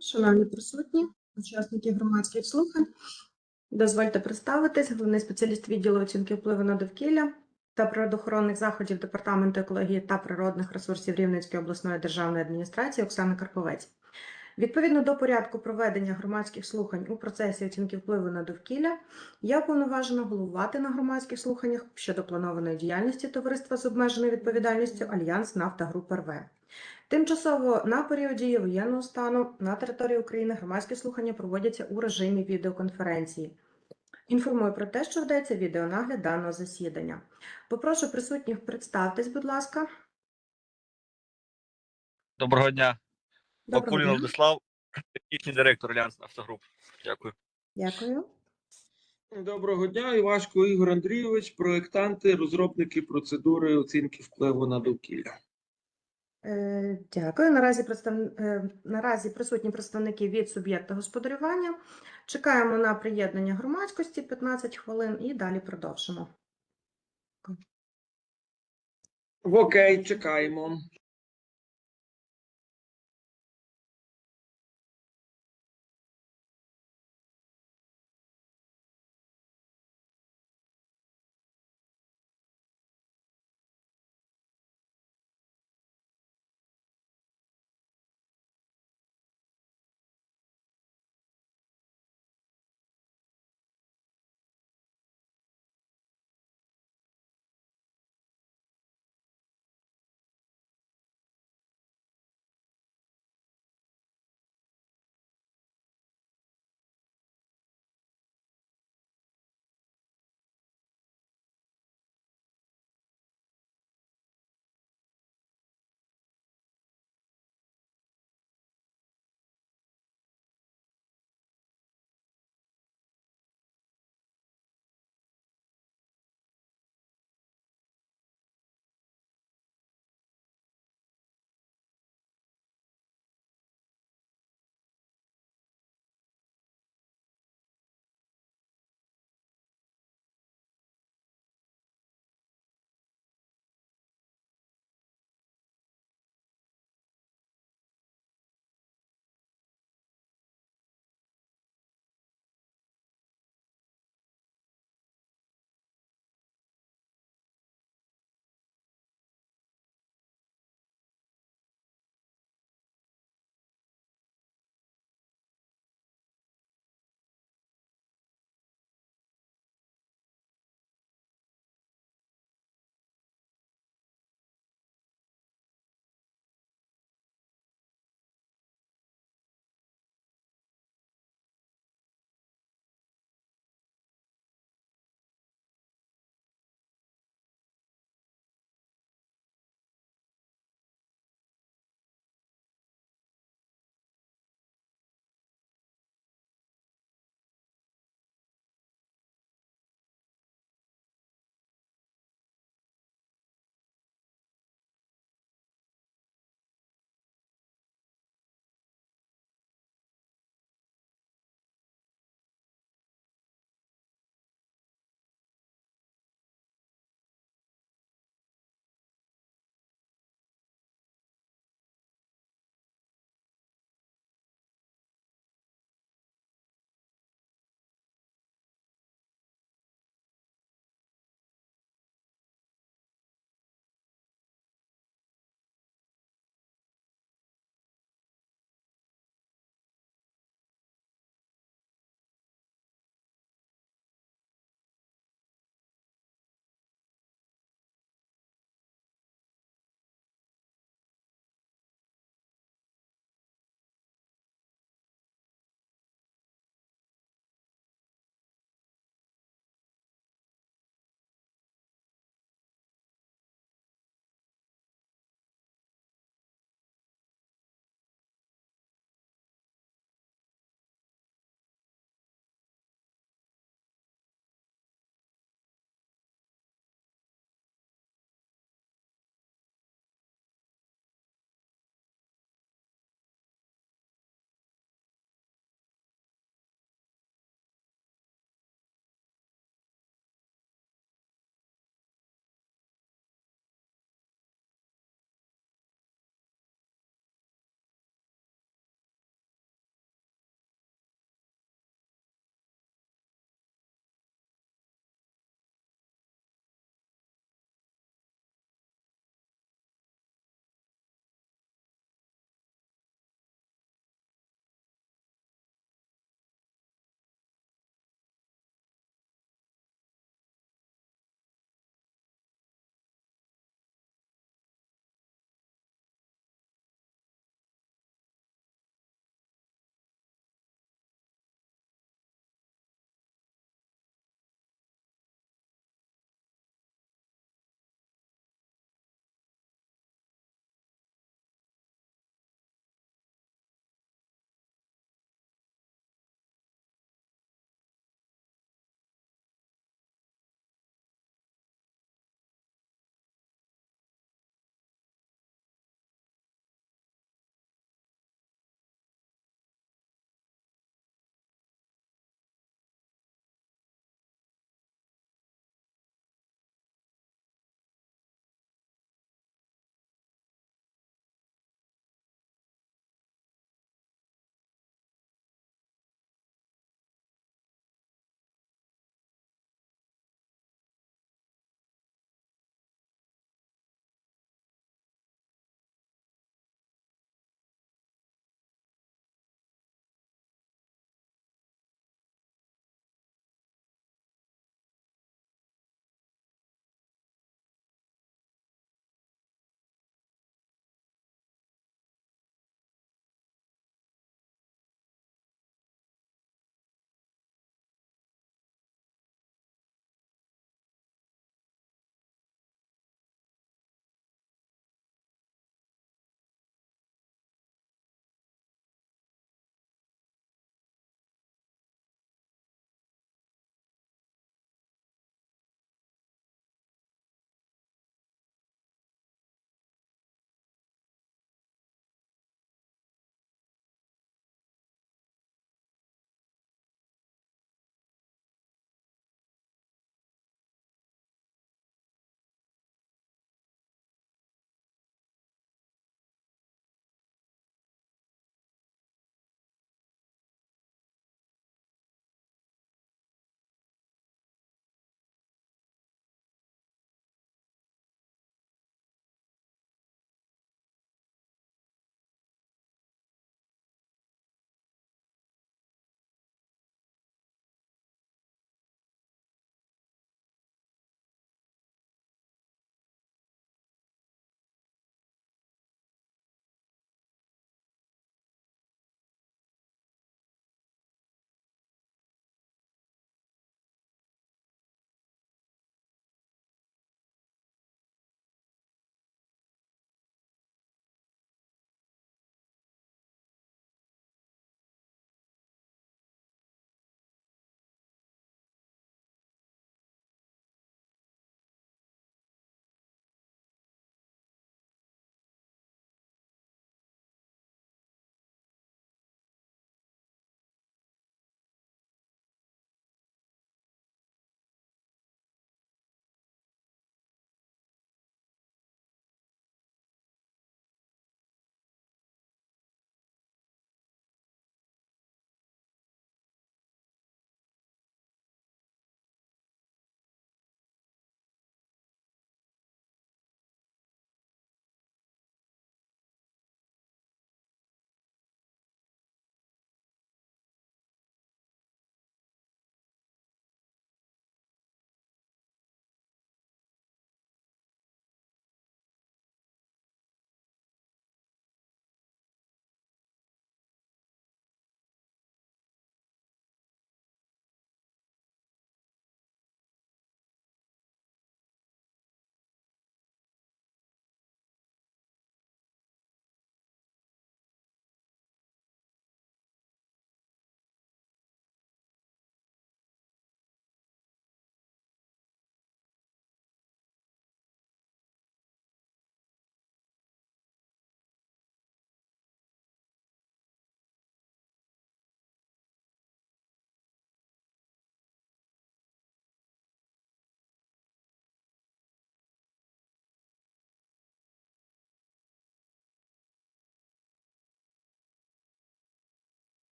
Шановні присутні, учасники громадських слухань, дозвольте представитись, головний спеціаліст відділу оцінки впливу на довкілля та природоохоронних заходів Департаменту екології та природних ресурсів Рівненської обласної державної адміністрації Оксана Карповець. Відповідно до порядку проведення громадських слухань у процесі оцінки впливу на довкілля, я повноважена головувати на громадських слуханнях щодо планованої діяльності товариства з обмеженою відповідальністю Альянс Нафта Груп РВ. Тимчасово на період дії воєнного стану на території України громадські слухання проводяться у режимі відеоконференції. Інформую про те, що ведеться відеонагляд даного засідання. Попрошу присутніх представтесь, будь ласка. Доброго дня, Доброго Бакулін дня. Владислав, технічний директор Альянс Нафтогруп. Дякую. Дякую. Доброго дня, Івашко Ігор Андрійович, проєктанти, розробники процедури оцінки впливу на довкілля. Е, Дякую. Наразі, представ... е, Наразі присутні представники від суб'єкта господарювання. Чекаємо на приєднання громадськості 15 хвилин і далі продовжимо. Окей, чекаємо.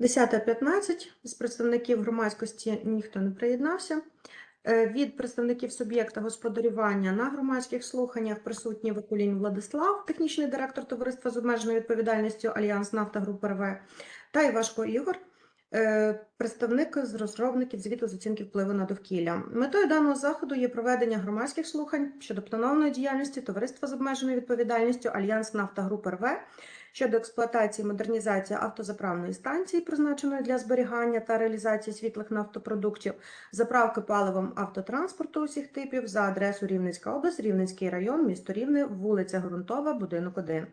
10.15 з представників громадськості ніхто не приєднався. Е, Від представників суб'єкта господарювання на громадських слуханнях присутній Вакулін Владислав, технічний директор товариства з обмеженою відповідальністю Альянс Нафта Груп РВ, та Івашко Ігор, е, представник з розробників звіту з оцінки впливу на довкілля. Метою даного заходу є проведення громадських слухань щодо планованої діяльності товариства з обмеженою відповідальністю Альянс Нафта Груп РВ щодо експлуатації і модернізації автозаправної станції, призначеної для зберігання та реалізації світлих нафтопродуктів, заправки паливом автотранспорту усіх типів за адресою Рівненська область, Рівненський район, місто Рівне, вулиця Грунтова, будинок 1.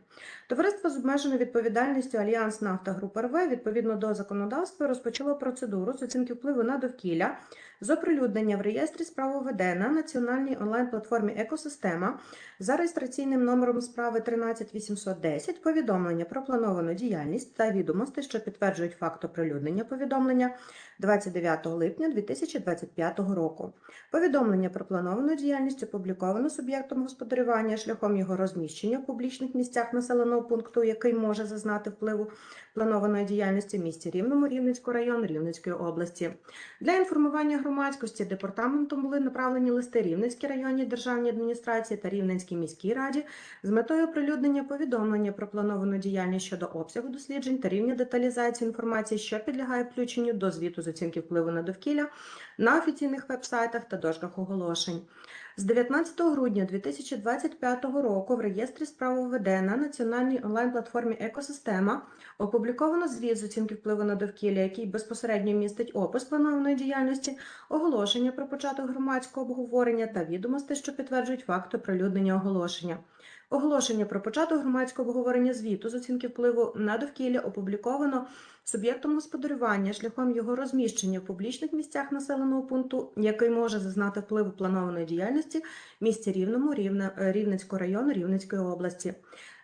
Товариство з обмеженою відповідальністю Альянс Нафта Груп РВ відповідно до законодавства розпочало процедуру з оцінки впливу на довкілля з оприлюднення в реєстрі справоведе на національній онлайн-платформі Екосистема за реєстраційним номером справи 13810 повідомлення про плановану діяльність та відомості, що підтверджують факт оприлюднення повідомлення 29 липня 2025 року. Повідомлення про плановану діяльність опубліковано суб'єктом господарювання шляхом його розміщення в публічних місцях населеного пункту, який може зазнати впливу планованої діяльності в місті Рівному, Рівненського району, Рівненської області. Для інформування громадськості департаментом були направлені листи Рівненській районній державній адміністрації та Рівненській міській раді з метою оприлюднення повідомлення про плановану діяльність щодо обсягу досліджень та рівня деталізації інформації, що підлягає включенню до звіту з оцінки впливу на довкілля на офіційних веб-сайтах та дошках оголошень. З 19 грудня 2025 року в реєстрі справоведе на національній онлайн-платформі Екосистема опубліковано звіт з оцінки впливу на довкілля, який безпосередньо містить опис планованої діяльності, оголошення про початок громадського обговорення та відомості, що підтверджують факт оприлюднення оголошення. Оголошення про початок громадського обговорення звіту з оцінки впливу на довкілля опубліковано суб'єктом господарювання шляхом його розміщення в публічних місцях населеного пункту, який може зазнати впливу планованої діяльності в місті Рівному, Рівне, Рівненського району, Рівненської області.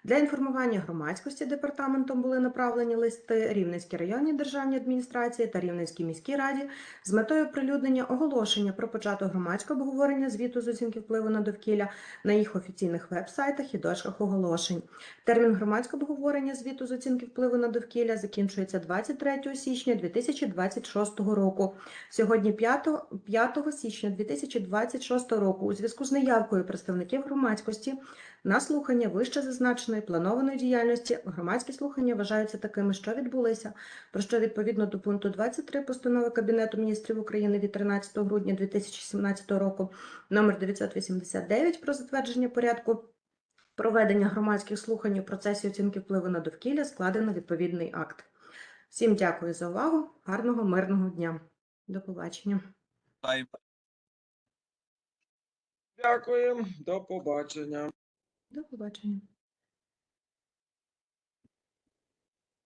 Для інформування громадськості департаментом були направлені листи Рівненській районній державній адміністрації та Рівненській міській раді з метою оприлюднення оголошення про початок громадського обговорення звіту з оцінки впливу на довкілля на їх офіційних веб-сайтах і дошках оголошень. Термін громадського обговорення звіту з оцінки впливу на довкілля закінчується 23 січня 2026 року. Сьогодні 5, 5 січня 2026 року у зв'язку з неявкою представників громадськості на слухання вище зазначеної планованої діяльності громадські слухання вважаються такими, що відбулися, про що відповідно до пункту 23 постанови Кабінету міністрів України від 13 грудня 2017 року номер 989 про затвердження порядку проведення громадських слухань у процесі оцінки впливу на довкілля складено відповідний акт. Всім дякую за увагу. Гарного мирного дня. До побачення. Дякую, до побачення. До побачення.